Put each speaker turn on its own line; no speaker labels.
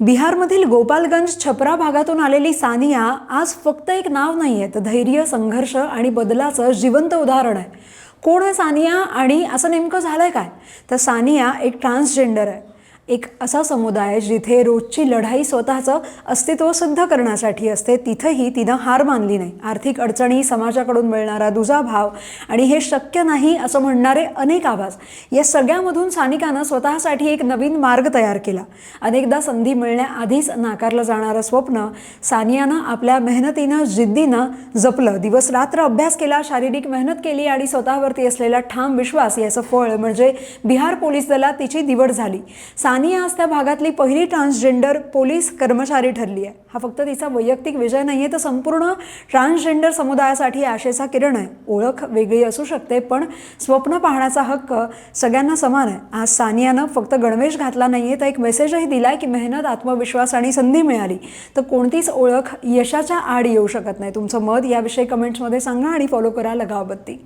बिहारमधील गोपालगंज छपरा भागातून आलेली सानिया आज फक्त एक नाव नाही आहे तर धैर्य संघर्ष आणि बदलाचं जिवंत उदाहरण आहे. कोण आहे सानिया आणि असं नेमकं झालं आहे काय? तर सानिया एक ट्रान्सजेंडर आहे. एक असा समुदाय जिथे रोजची लढाई स्वतःचं अस्तित्व सिद्ध करण्यासाठी असते तिथंही तिनं हार मानली नाही. आर्थिक अडचणी समाजाकडून मिळणारा दुजाभाव आणि हे शक्य नाही असं म्हणणारे अनेक आवाज या सगळ्यामधून सानिकानं स्वतःसाठी एक नवीन मार्ग तयार केला. अनेकदा संधी मिळण्याआधीच नाकारलं जाणारं स्वप्न सानियानं आपल्या मेहनतीनं जिद्दीनं जपलं. दिवस रात्र अभ्यास केला शारीरिक मेहनत केली आणि स्वतःवरती असलेला ठाम विश्वास याचं फळ म्हणजे बिहार पोलीस दलात तिची निवड झाली. सानिया आज त्या भागातली पहिली ट्रान्सजेंडर पोलीस कर्मचारी ठरली आहे. हा फक्त तिचा वैयक्तिक विजय नाही आहे तर संपूर्ण ट्रान्सजेंडर समुदायासाठी आशेचा किरण आहे. ओळख वेगळी असू शकते पण स्वप्न पाहण्याचा हक्क सगळ्यांना समान आहे. आज सानियानं फक्त गणवेश घातला नाही आहे तर एक मेसेजही दिला आहे की मेहनत आत्मविश्वास आणि संधी मिळाली. तर कोणतीच ओळख यशाच्या आड येऊ शकत नाही. तुमचं मत याविषयी कमेंट्समध्ये सांगा आणि फॉलो करा लगावबत्ती.